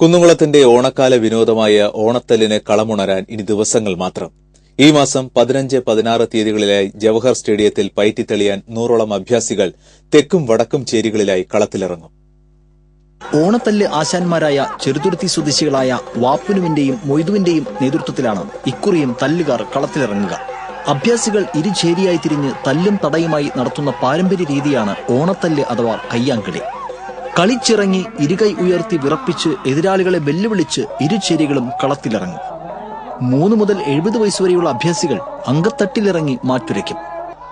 കുന്നുകുളത്തിന്റെ ഓണക്കാല വിനോദമായ ഓണത്തല്ലിന് കളമുണരാൻ ഇനി ദിവസങ്ങൾ മാത്രം. ഈ മാസം പതിനഞ്ച് പതിനാറ് തീയതികളിലായി ജവഹർ സ്റ്റേഡിയത്തിൽ പയറ്റിത്തെളിയാൻ നൂറോളം അഭ്യാസികൾ തെക്കും വടക്കും ചേരികളിലായി കളത്തിലിറങ്ങും. ഓണത്തല്ല് ആശാന്മാരായ ചെറുതുരുത്തി സ്വദേശികളായ വാപ്പുനുവിന്റെയും മൊയ്തുവിന്റെയും നേതൃത്വത്തിലാണ് ഇക്കുറിയും തല്ലുകാർ കളത്തിലിറങ്ങുക. അഭ്യാസികൾ ഇരുചേരിയായി തിരിഞ്ഞ് തല്ലും തടയുമായി നടത്തുന്ന പാരമ്പര്യ രീതിയാണ് ഓണത്തല്ല് അഥവാ കയ്യാങ്കളി. കളിച്ചിറങ്ങി ഇരുകൈ ഉയർത്തി വിറപ്പിച്ച് എതിരാളികളെ വെല്ലുവിളിച്ച് ഇരുചേരികളും കളത്തിലിറങ്ങും. മൂന്ന് മുതൽ എഴുപത് വയസ്സുവരെയുള്ള അഭ്യാസികൾ അങ്കത്തട്ടിലിറങ്ങി മാറ്റുരയ്ക്കും.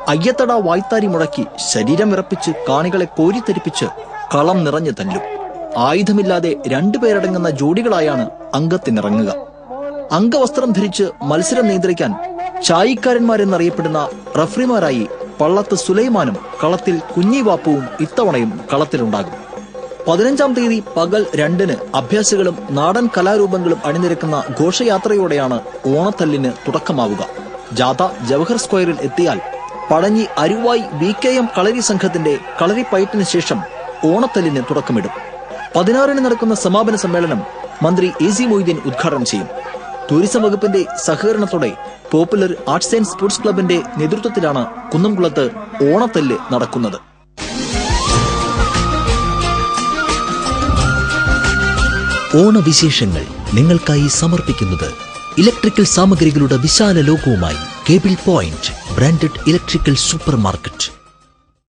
അയ്യത്തട വായ്ത്താരി മുടക്കി ശരീരം വിറപ്പിച്ച് കാണികളെ കോരിത്തെരിപ്പിച്ച് കളം നിറഞ്ഞു തല്ലും. ആയുധമില്ലാതെ രണ്ടുപേരടങ്ങുന്ന ജോഡികളായാണ് അംഗത്തിനിറങ്ങുക. അംഗവസ്ത്രം ധരിച്ച് മത്സരം നിയന്ത്രിക്കാൻ ചായിക്കാരന്മാരെന്നറിയപ്പെടുന്ന റഫറിമാരായി പള്ളത്ത് സുലൈമാനും കളത്തിൽ കുഞ്ഞിവാപ്പുവും ഇത്തവണയും കളത്തിലുണ്ടാകും. പതിനഞ്ചാം തീയതി പകൽ രണ്ടിന് അഭ്യാസികളും നാടൻ കലാരൂപങ്ങളും അണിനിരക്കുന്ന ഘോഷയാത്രയോടെയാണ് ഓണത്തല്ലിന് തുടക്കമാവുക. ജാഥ ജവഹർ സ്ക്വയറിൽ എത്തിയാൽ പടഞ്ഞി അരുവായി വി കെ എം കളരി സംഘത്തിന്റെ കളരിപ്പയറ്റിന് ശേഷം ഓണത്തല്ലിന് തുടക്കമിടും. പതിനാറിന് നടക്കുന്ന സമാപന സമ്മേളനം മന്ത്രി എ സി മൊയ്തീൻ ഉദ്ഘാടനം ചെയ്യും. ടൂറിസം വകുപ്പിന്റെ സഹകരണത്തോടെ പോപ്പുലർ ആർട്സ് ആൻഡ് സ്പോർട്സ് ക്ലബിന്റെ നേതൃത്വത്തിലാണ് കുന്നംകുളത്ത് ഓണത്തല്ല് നടക്കുന്നത്. ഓണവിശേഷങ്ങൾ നിങ്ങൾക്കായി സമർപ്പിക്കുന്നത് ഇലക്ട്രിക്കൽ സാമഗ്രികളുടെ വിശാല ലോകവുമായി cable point branded electrical supermarket